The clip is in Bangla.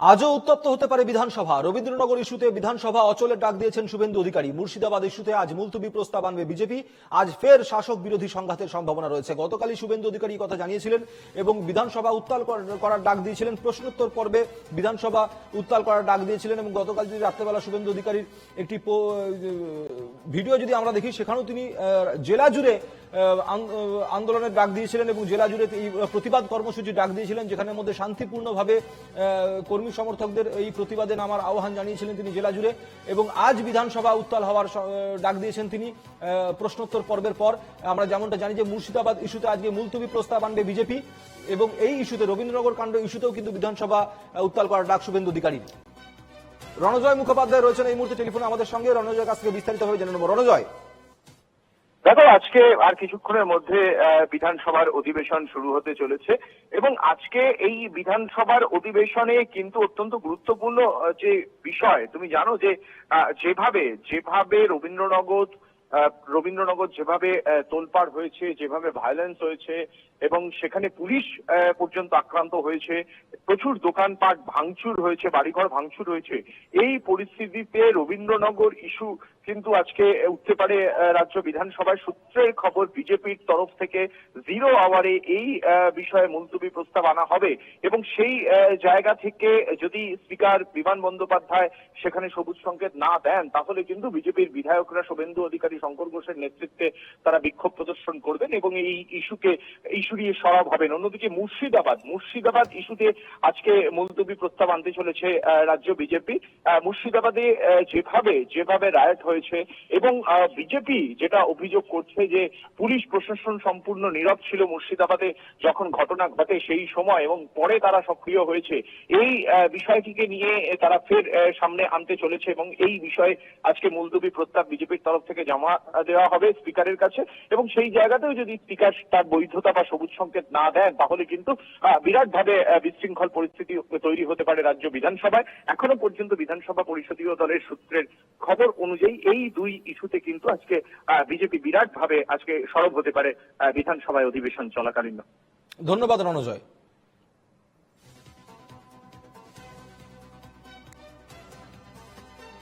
আজও উত্তপ্ত হতে পারে বিধানসভা। রবীন্দ্রনগর ইস্যুতে বিধানসভা অচলের ডাক দিয়েছেন শুভেন্দু অধিকারী। মুর্শিদাবাদ ইস্যুতে আজ মুলতবি প্রস্তাব আনবে বিজেপি। আজ ফের শাসক বিরোধী সংঘাতের সম্ভাবনা রয়েছে। গতকালই শুভেন্দু অধিকারী কথা জানিয়েছিলেন এবং বিধানসভা উত্তাল করার ডাক দিয়েছিলেন। প্রশ্নোত্তর পর্বে বিধানসভা উত্তাল করার ডাক দিয়েছিলেন এবং গতকাল যদি রাত্রেবেলা শুভেন্দু অধিকারীর একটি ভিডিও যদি আমরা দেখি সেখানেও তিনি জেলা জুড়ে আন্দোলনের ডাক দিয়েছিলেন এবং জেলা জুড়ে প্রতিবাদ কর্মসূচি ডাক দিয়েছিলেন যেখানের মধ্যে শান্তিপূর্ণভাবে আহ, কর্মী সমর্থকদের এই প্রতিবাদে নামার আহ্বান জানিয়েছিলেন তিনি জেলা জুড়ে এবং আজ বিধানসভা উত্তাল হওয়ার ডাক দিয়েছেন তিনি প্রশ্নোত্তর পর্বের পর। আমরা যেমনটা জানি যে মুর্শিদাবাদ ইস্যুতে আজকে মুলতবি প্রস্তাব আনবে বিজেপি এবং এই ইস্যুতে রবীন্দ্রনগর কাণ্ড ইস্যুতেও কিন্তু বিধানসভা উত্তাল করার ডাক শুভেন্দু অধিকারী। রণজয় মুখোপাধ্যায় রয়েছেন এই মুহূর্তে টেলিফোনে আমাদের সঙ্গে। রণজয়ের কাছ থেকে বিস্তারিতভাবে জেনে নেব। রণজয়। দেখো, আজকে আর কিছুক্ষণের মধ্যে বিধানসভার অধিবেশন শুরু হতে চলেছে এবং আজকে এই বিধানসভার অধিবেশনে কিন্তু অত্যন্ত গুরুত্বপূর্ণ যে বিষয়, তুমি জানো যে যেভাবে যেভাবে রবীন্দ্রনগর রবীন্দ্রনগর যেভাবে তোলপাড় হয়েছে, যেভাবে ভায়োলেন্স হয়েছে এবং সেখানে পুলিশ পর্যন্ত আক্রান্ত হয়েছে, প্রচুর দোকানপাট ভাঙচুর হয়েছে, বাড়িঘর ভাঙচুর হয়েছে, এই পরিস্থিতিতে রবীন্দ্রনগর ইস্যু কিন্তু আজকে উঠতে পারে রাজ্য বিধানসভায় সূত্রের খবর, বিজেপির তরফ থেকে জিরো আওয়ারে এই বিষয়ে মুলতবি প্রস্তাব আনা হবে। এবং সেই জায়গা থেকে যদি স্পিকার বিমান বন্দ্যোপাধ্যায় সেখানে সবুজ সংকেত না দেন, তাহলে কিন্তু বিজেপির বিধায়করা শুভেন্দু অধিকারী, শঙ্কর ঘোষের নেতৃত্বে তারা বিক্ষোভ প্রদর্শন করবেন এবং এই ইস্যুকে, ইস্যু নিয়ে সরব হবেন। অন্যদিকে মুর্শিদাবাদ মুর্শিদাবাদ ইস্যুতে আজকে মুলতবি প্রস্তাব আনতে চলেছে রাজ্য বিজেপি। মুর্শিদাবাদে যেভাবে যেভাবে রায়ট হয়েছে এবং বিজেপি যেটা অভিযোগ করছে যে পুলিশ প্রশাসন সম্পূর্ণ নীরব ছিল মুর্শিদাবাদে যখন ঘটনা ঘটে সেই সময় এবং পরে তারা সক্রিয় হয়েছে। এই বিষয়টিকে নিয়ে তারা ফের সামনে আনতে চলেছে এবং এই বিষয়ে আজকে মুলতবি প্রস্তাব বিজেপির তরফ থেকে জমা দেওয়া হবে স্পিকারের কাছে এবং সেই জায়গাতেও যদি স্পিকার তার বৈধতা বা সবুজ সংকেত না দেন তাহলে কিন্তু বিরাটভাবে বিশৃঙ্খল পরিস্থিতি তৈরি হতে পারে রাজ্য বিধানসভায়। এখনও পর্যন্ত বিধানসভা পরিষদীয় দলের সূত্রের খবর অনুযায়ী এই দুই ইস্যুতে কিন্তু আজকে বিজেপি বিরাট ভাবে আজকে সরব হতে পারে বিধানসভায় অধিবেশন চলাকালীন ধন্যবাদ রণজয়।